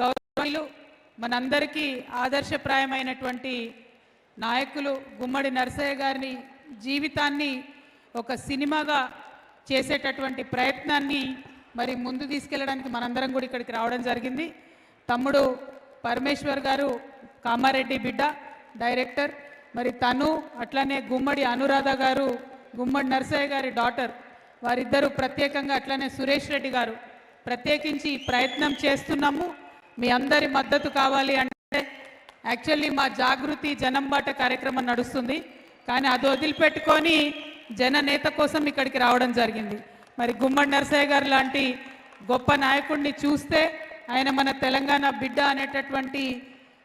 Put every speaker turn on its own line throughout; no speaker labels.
గౌరవలు మనందరికీ ఆదర్శప్రాయమైనటువంటి నాయకులు గుమ్మడి నరసయ్య గారిని జీవితాన్ని ఒక సినిమాగా చేసేటటువంటి ప్రయత్నాన్ని మరి ముందు తీసుకెళ్ళడానికి మనందరం కూడా ఇక్కడికి రావడం జరిగింది. తమ్ముడు పరమేశ్వర్ గారు కామారెడ్డి బిడ్డ డైరెక్టర్. మరి తను అట్లనే గుమ్మడి అనురాధ గారు గుమ్మడి నరసయ్య గారి డాటర్. వారిద్దరూ ప్రత్యేకంగా అట్లనే సురేష్ రెడ్డి గారు. ప్రత్యేకించి ప్రయత్నం చేస్తున్నాము. మీ అందరి మద్దతు కావాలి అంటే యాక్చువల్లీ మా జాగృతి జనంబాట కార్యక్రమం నడుస్తుంది. కానీ అది వదిలిపెట్టుకొని జననేత కోసం ఇక్కడికి రావడం జరిగింది. మరి గుమ్మడి నరసయ్య గారు లాంటి గొప్ప నాయకుడిని చూస్తే ఆయన మన తెలంగాణ బిడ్డ అనేటటువంటి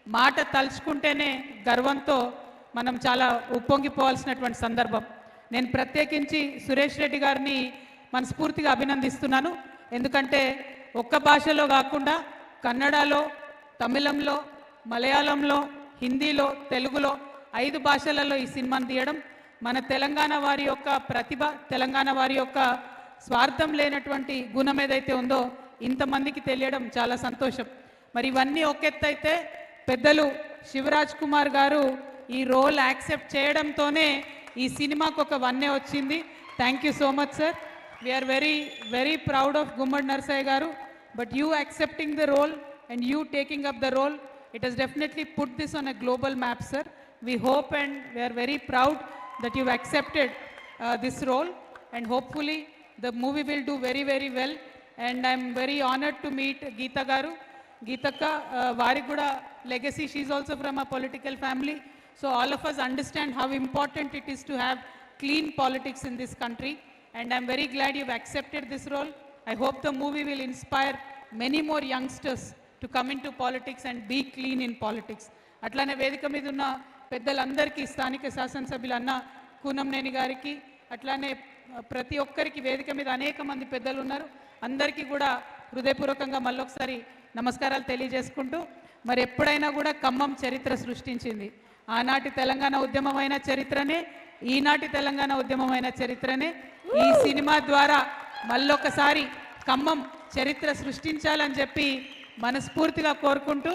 మాట తలుచుకుంటేనే గర్వంతో మనం చాలా ఉప్పొంగిపోవాల్సినటువంటి సందర్భం. నేను ప్రత్యేకించి సురేష్ రెడ్డి గారిని మనస్ఫూర్తిగా అభినందిస్తున్నాను. ఎందుకంటే ఒక్క భాషలో కాకుండా కన్నడలో తమిళంలో మలయాళంలో హిందీలో తెలుగులో ఐదు భాషలలో ఈ సినిమాను తీయడం మన తెలంగాణ వారి యొక్క ప్రతిభ తెలంగాణ వారి యొక్క స్వార్థం లేనటువంటి గుణం ఏదైతే ఉందో ఇంతమందికి తెలియడం చాలా సంతోషం. మరి ఇవన్నీ ఒక పెద్దలు శివరాజ్ కుమార్ గారు ఈ రోల్ యాక్సెప్ట్ చేయడంతోనే ఈ సినిమాకు ఒక వన్నే వచ్చింది. Thank you so much sir. We are very very proud of Gummadi Narsaiah garu. But you accepting the role and you taking up the role, it has definitely put this on a global map, sir. We hope and we are very proud that you've accepted uh, this role and hopefully the movie will do very, very well. And I'm very honored to meet Geeta Garu. Geetaka uh, Variguda legacy, she's also from a political family. So all of us understand how important it is to have clean politics in this country. And I'm very glad you've accepted this role. I hope the movie will inspire many more youngsters to come into politics and be clean in politics. అట్లానే వేదిక మీద ఉన్న పెద్దలందరికీ స్థానిక శాసనసభ్యులు అన్న కూనంనేని గారికి అట్లానే ప్రతి ఒక్కరికి వేదిక మీద అనేక మంది పెద్దలు ఉన్నారు అందరికీ కూడా హృదయపూర్వకంగా మళ్ళొకసారి నమస్కారాలు తెలియజేసుకుంటూ మరి ఎప్పుడైనా కూడా ఖమ్మం చరిత్ర సృష్టించింది. ఆనాటి తెలంగాణ ఉద్యమమైన చరిత్రనే ఈనాటి తెలంగాణ ఉద్యమమైన చరిత్రనే. ఈ సినిమా ద్వారా మళ్ళొకసారి ఖమ్మం చరిత్ర సృష్టించాలని చెప్పి మనస్ఫూర్తిగా కోరుకుంటూ